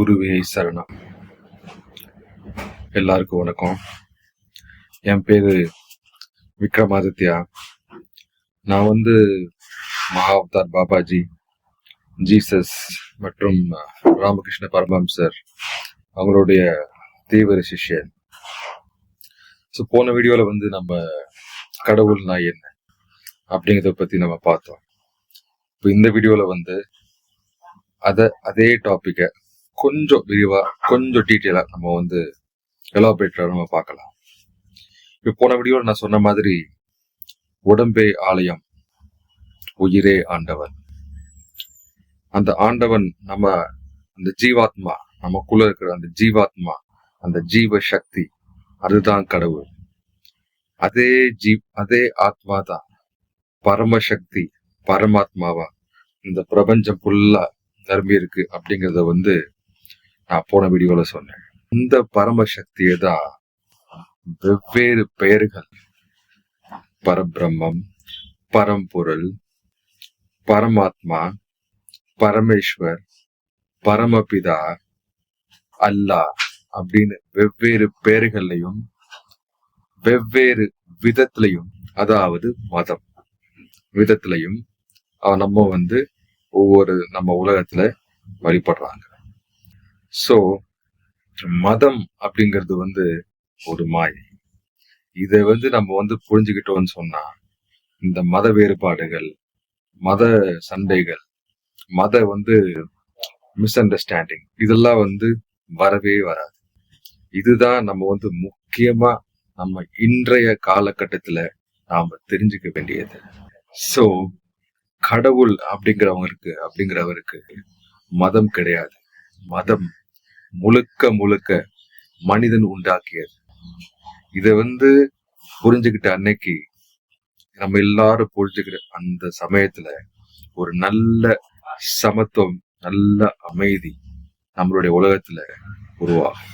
குருவே சரணம். எல்லாருக்கும் வணக்கம். என் பேரு விக்ரமாதித்யா. நான் வந்து மகாவதார் பாபாஜி ஜீசஸ் மற்றும் ராமகிருஷ்ண பரமஹம்சர் அவங்களுடைய தீவிர சிஷ்யன். ஸோ போன வீடியோவில் வந்து நம்ம கடவுள்னா என்ன அப்படிங்கிறத பற்றி நம்ம பார்த்தோம். இப்போ இந்த வீடியோவில் வந்து அதை அதே டாப்பிக்கை கொஞ்சம் விரிவா கொஞ்சம் டீட்டெயிலா நம்ம வந்து எலாபரேட்டா நம்ம பார்க்கலாம். இப்போ போன வீடியோவில் நான் சொன்ன மாதிரி உடம்பே ஆலயம் உயிரே ஆண்டவன். அந்த ஆண்டவன் நம்ம அந்த ஜீவாத்மா நமக்குள்ள இருக்கிற அந்த ஜீவாத்மா அந்த ஜீவ சக்தி அதுதான் கடவுள். அதே ஜீ அதே ஆத்மா தான். பரமசக்தி பரமாத்மாவா. இந்த பிரபஞ்சம் ஃபுல்லா நிரம்பி இருக்கு அப்படிங்கறத வந்து நான் போன வீடியோல சொன்னேன். இந்த பரமசக்தியை தான் வெவ்வேறு பெயர்கள். பரபிரம்மம் பரம்பொருள் பரமாத்மா பரமேஸ்வர் பரமபிதா அல்லாஹ் அப்படின்னு வெவ்வேறு பெயர்கள்லையும் வெவ்வேறு விதத்திலையும் அதாவது மதம் விதத்திலையும் நம்ம வந்து ஒவ்வொரு நம்ம உலகத்துல வழிபடுறாங்க. சோ மதம் அப்படிங்கிறது வந்து ஒரு மாயை. இதை வந்து நம்ம வந்து புரிஞ்சுக்கிட்டோம்னு சொன்னா இந்த மத வேறுபாடுகள் மத சண்டைகள் மத வந்து மிஸ் அண்டர்ஸ்டாண்டிங் இதெல்லாம் வந்து வரவே வராது. இதுதான் நம்ம வந்து முக்கியமா நம்ம இன்றைய காலகட்டத்துல நாம தெரிஞ்சுக்க வேண்டியது. சோ கடவுள் அப்படிங்கிறவங்களுக்கு அப்படிங்கிறவருக்கு மதம் கிடையாது. மதம் முழுக்க முழுக்க மனிதன் உண்டாக்கியது. இதை வந்து புரிஞ்சுக்கிட்ட அன்னைக்கு நம்ம எல்லாரும் புரிஞ்சுக்கிற அந்த சமயத்துல ஒரு நல்ல சமத்துவம் நல்ல அமைதி நம்மளுடைய உலகத்துல உருவாகும்.